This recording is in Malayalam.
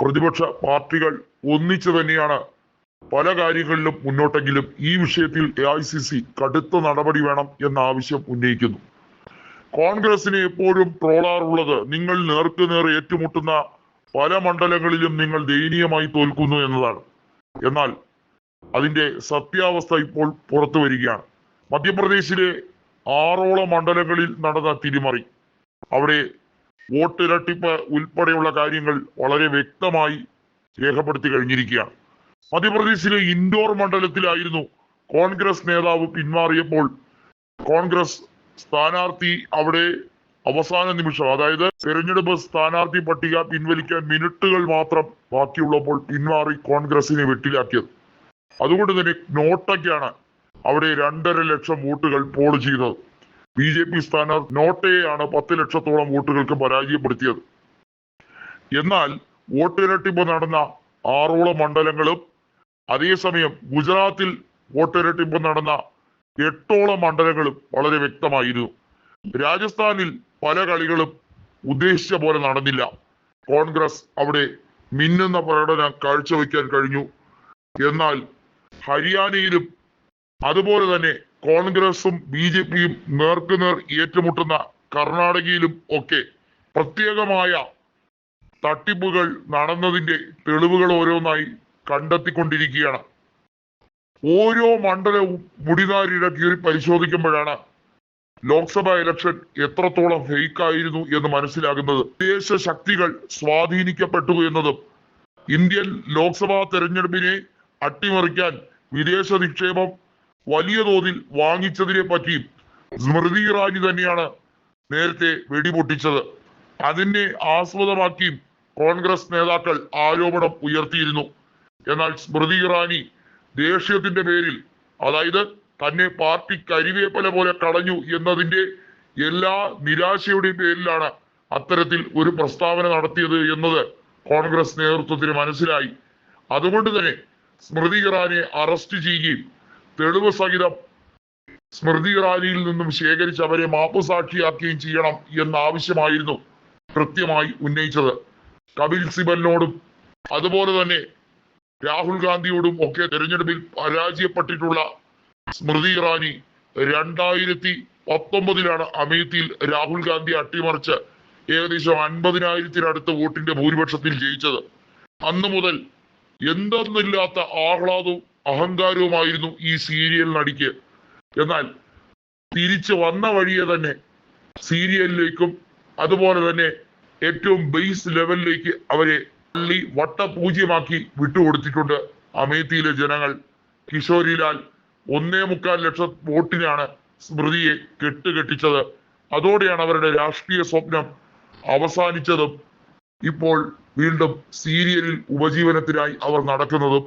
പ്രതിപക്ഷ പാർട്ടികൾ ഒന്നിച്ചു തന്നെയാണ് പല കാര്യങ്ങളിലും മുന്നോട്ടെങ്കിലും ഈ വിഷയത്തിൽ എ ഐ സി സി കടുത്ത നടപടി വേണം എന്ന ആവശ്യം ഉന്നയിക്കുന്നു. കോൺഗ്രസിന് എപ്പോഴും ട്രോളാറുള്ളത് നിങ്ങൾ നേർക്കുനേർ ഏറ്റുമുട്ടുന്ന പല മണ്ഡലങ്ങളിലും നിങ്ങൾ ദയനീയമായി തോൽക്കുന്നു എന്നതാണ്. എന്നാൽ അതിന്റെ സത്യാവസ്ഥ ഇപ്പോൾ പുറത്തു വരികയാണ്. മധ്യപ്രദേശിലെ ആറോളം മണ്ഡലങ്ങളിൽ നടന്ന തിരിമറി. അവിടെ വോട്ടിരട്ടിപ്പ് ഉൾപ്പെടെയുള്ള കാര്യങ്ങൾ വളരെ വ്യക്തമായി രേഖപ്പെടുത്തി കഴിഞ്ഞിരിക്കുകയാണ്. മധ്യപ്രദേശിലെ ഇൻഡോർ മണ്ഡലത്തിലായിരുന്നു കോൺഗ്രസ് നേതാവ് പിന്മാറിയപ്പോൾ കോൺഗ്രസ് സ്ഥാനാർത്ഥി അവിടെ അവസാന നിമിഷം അതായത് തെരഞ്ഞെടുപ്പ് സ്ഥാനാർത്ഥി പട്ടിക പിൻവലിക്കാൻ മിനിറ്റുകൾ മാത്രം ബാക്കിയുള്ളപ്പോൾ പിന്മാറി കോൺഗ്രസിനെ വെട്ടിലാക്കിയത്. അതുകൊണ്ട് തന്നെ നോട്ടയ്ക്കാണ് അവിടെ രണ്ടര ലക്ഷം വോട്ടുകൾ പോൾ ചെയ്തത്. ബി ജെ പി സ്ഥാനാർത്ഥി നോട്ടയെയാണ് പത്ത് ലക്ഷത്തോളം വോട്ടുകൾക്ക് പരാജയപ്പെടുത്തിയത്. എന്നാൽ വോട്ടിരട്ടിപ്പ് നടന്ന ആറോളം മണ്ഡലങ്ങളും അതേസമയം ഗുജറാത്തിൽ വോട്ടിരട്ടിപ്പ് നടന്ന എട്ടോളം മണ്ഡലങ്ങളും വളരെ വ്യക്തമായിരുന്നു. രാജസ്ഥാനിൽ പല കളികളും ഉദ്ദേശിച്ച പോലെ നടന്നില്ല. കോൺഗ്രസ് അവിടെ മിന്നുന്ന പ്രകടനം കാഴ്ചവെക്കാൻ കഴിഞ്ഞു. എന്നാൽ ഹരിയാനയിലും അതുപോലെ തന്നെ കോൺഗ്രസും ബി ജെ പിയും നേർക്കുനേർ ഏറ്റുമുട്ടുന്ന കർണാടകയിലും ഒക്കെ പ്രത്യേകമായ തട്ടിപ്പുകൾ നടന്നതിന്റെ തെളിവുകൾ ഓരോന്നായി കണ്ടെത്തിക്കൊണ്ടിരിക്കുകയാണ്. ഓരോ മണ്ഡലവും മുടിനാരിയുടെ കീറി പരിശോധിക്കുമ്പോഴാണ് ലോക്സഭാ ഇലക്ഷൻ എത്രത്തോളം ഫേക്ക് ആയിരുന്നു എന്ന് മനസ്സിലാകുന്നത്. വിദേശ ശക്തികൾ സ്വാധീനിക്കപ്പെട്ടു എന്നതും ഇന്ത്യൻ ലോക്സഭാ തെരഞ്ഞെടുപ്പിനെ അട്ടിമറിക്കാൻ വിദേശ നിക്ഷേപം വലിയ തോതിൽ വാങ്ങിച്ചതിനെ പറ്റിയും സ്മൃതി ഇറാനി തന്നെയാണ് നേരത്തെ വെടിപൊട്ടിച്ചത്. അതിനെ ആസ്പദമാക്കിയും കോൺഗ്രസ് നേതാക്കൾ ആരോപണം ഉയർത്തിയിരുന്നു. എന്നാൽ സ്മൃതി ഇറാനി ദേഷ്യത്തിന്റെ പേരിൽ അതായത് തന്നെ പാർട്ടി കരിവേപ്പല പോലെ കളഞ്ഞു എന്നതിന്റെ എല്ലാ നിരാശയുടെയും പേരിലാണ് അത്തരത്തിൽ ഒരു പ്രസ്താവന നടത്തിയത് എന്നത് കോൺഗ്രസ് നേതൃത്വത്തിന് മനസ്സിലായി. അതുകൊണ്ട് തന്നെ സ്മൃതി ഇറാനെ അറസ്റ്റ് ചെയ്യുകയും തെളിവ് സഹിതം സ്മൃതി ഇറാനിയിൽ നിന്നും ശേഖരിച്ച് അവരെ മാപ്പുസാക്ഷിയാക്കുകയും ചെയ്യണം എന്ന ആവശ്യമായിരുന്നു കൃത്യമായി ഉന്നയിച്ചത്. കപിൽ സിബലിനോടും അതുപോലെ തന്നെ രാഹുൽ ഗാന്ധിയോടും ഒക്കെ തെരഞ്ഞെടുപ്പിൽ പരാജയപ്പെട്ടിട്ടുള്ള സ്മൃതി ഇറാനി രണ്ടായിരത്തി പത്തൊമ്പതിലാണ് അമേത്തിയിൽ രാഹുൽ ഗാന്ധി അട്ടിമറിച്ച് ഏകദേശം അൻപതിനായിരത്തിനടുത്ത് വോട്ടിന്റെ ഭൂരിപക്ഷത്തിൽ ജയിച്ചത്. അന്ന് മുതൽ എന്തെന്നില്ലാത്ത ആഹ്ലാദവും അഹങ്കാരവുമായിരുന്നു ഈ സീരിയൽ നടിക്ക്. എന്നാൽ തിരിച്ചു വന്ന വഴിയെ തന്നെ സീരിയലിലേക്കും അതുപോലെ തന്നെ ഏറ്റവും ബേസ് ലെവലിലേക്ക് അവരെ തള്ളി വട്ടപൂജ്യമാക്കി വിട്ടുകൊടുത്തിട്ടുണ്ട് അമേത്തിയിലെ ജനങ്ങൾ. കിഷോരിലാൽ ഒന്നേ മുക്കാൽ ലക്ഷം വോട്ടിനാണ് സ്മൃതിയെ കെട്ടുകെട്ടിച്ചത്. അതോടെയാണ് അവരുടെ രാഷ്ട്രീയ സ്വപ്നം അവസാനിച്ചതും ഇപ്പോൾ വീണ്ടും സീരിയലിൽ ഉപജീവനത്തിനായി അവർ നടക്കുന്നതും